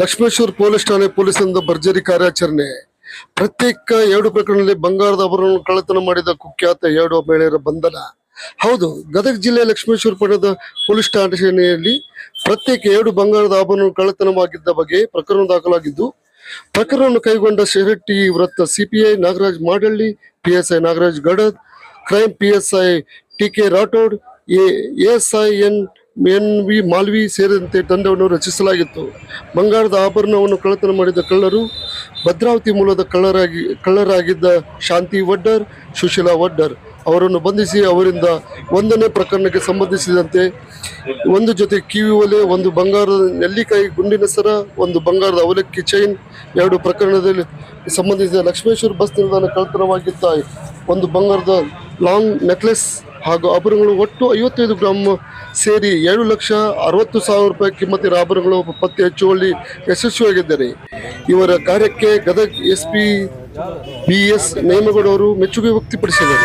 Lakshmeshwar police ಠಾಣೆ ಪೊಲೀಸರಿಂದ ಭರ್ಜರಿ ಕಾರ್ಯಾಚರಣೆ. ಪ್ರತ್ಯೇಕ ಎರಡು ಪ್ರಕರಣದಲ್ಲಿ ಬಂಗಾರದ ಆಭರಣ ಕಳ್ಳತನ ಮಾಡಿದ ಕುಖ್ಯಾತ ಎರಡು ಮಹಿಳೆಯರ ಬಂಧನ. ಹೌದು, ಗದಗ ಜಿಲ್ಲೆ ಲಕ್ಷ್ಮೇಶ್ವರ ಪಟ್ಟಣದ ಪೊಲೀಸ್ ಠಾಣೆಯಲ್ಲಿ ಪ್ರತ್ಯೇಕ ಎರಡು ಬಂಗಾರದ ಆಭರಣ ಕಳ್ಳತನವಾಗಿದ್ದ ಬಗ್ಗೆ ಪ್ರಕರಣ ದಾಖಲಾಗಿದ್ದು, ಪ್ರಕರಣವನ್ನು ಕೈಗೊಂಡ ಶೆರಟ್ಟಿ ವೃತ್ತ CPI Nagaraj Madalli, PSI Nagaraj Gadad crime PSI T K Rathod ASI N N V Malvi ಸೇರಿದಂತೆ ತಂಡವನ್ನು ರಚಿಸಲಾಗಿತ್ತು. ಬಂಗಾರದ ಆಭರಣವನ್ನು ಕಳ್ಳತನ ಮಾಡಿದ ಕಳ್ಳರು, ಭದ್ರಾವತಿ ಮೂಲದ ಕಳ್ಳರಾಗಿ, ಕಳ್ಳರಾಗಿದ್ದ ಶಾಂತಿ ವಡ್ಡರ್, ಸುಶೀಲಾ ವಡ್ಡರ್ ಅವರನ್ನು ಬಂಧಿಸಿ ಅವರಿಂದ ಒಂದನೇ ಪ್ರಕರಣಕ್ಕೆ ಸಂಬಂಧಿಸಿದಂತೆ ಒಂದು ಜೊತೆ ಕಿವಿ ಒಲೆ, ಒಂದು ಬಂಗಾರದ ನೆಲ್ಲಿಕಾಯಿ ಗುಂಡಿನ ಸರ, ಒಂದು ಬಂಗಾರದ ಅವಲಕ್ಕಿ ಚೈನ್, ಎರಡು ಪ್ರಕರಣದಲ್ಲಿ ಸಂಬಂಧಿಸಿದ ಲಕ್ಷ್ಮೇಶ್ವರ ಬಸ್ ನಿಲ್ದಾಣ ಕಳ್ಳತನವಾಗಿದ್ದ ಒಂದು ಬಂಗಾರದ ಲಾಂಗ್ ನೆಕ್ಲೆಸ್ ಹಾಗೂ ಆಭರಣಗಳು ಒಟ್ಟು ಐವತ್ತೈದು ಗ್ರಾಮ್ ಸೇರಿ ಏಳು ಲಕ್ಷ ಅರವತ್ತು ಸಾವಿರ ರೂಪಾಯಿ ಕಿಮ್ಮತ್ತಿನ ಆಭರಣಗಳು ಪತ್ತೆ ಹಚ್ಚುವಲ್ಲಿ ಯಶಸ್ವಿಯಾಗಿದ್ದಾರೆ. ಇವರ ಕಾರ್ಯಕ್ಕೆ Gadag S P B S Nemagouda ಅವರು ಮೆಚ್ಚುಗೆ ವ್ಯಕ್ತಪಡಿಸಿದರು.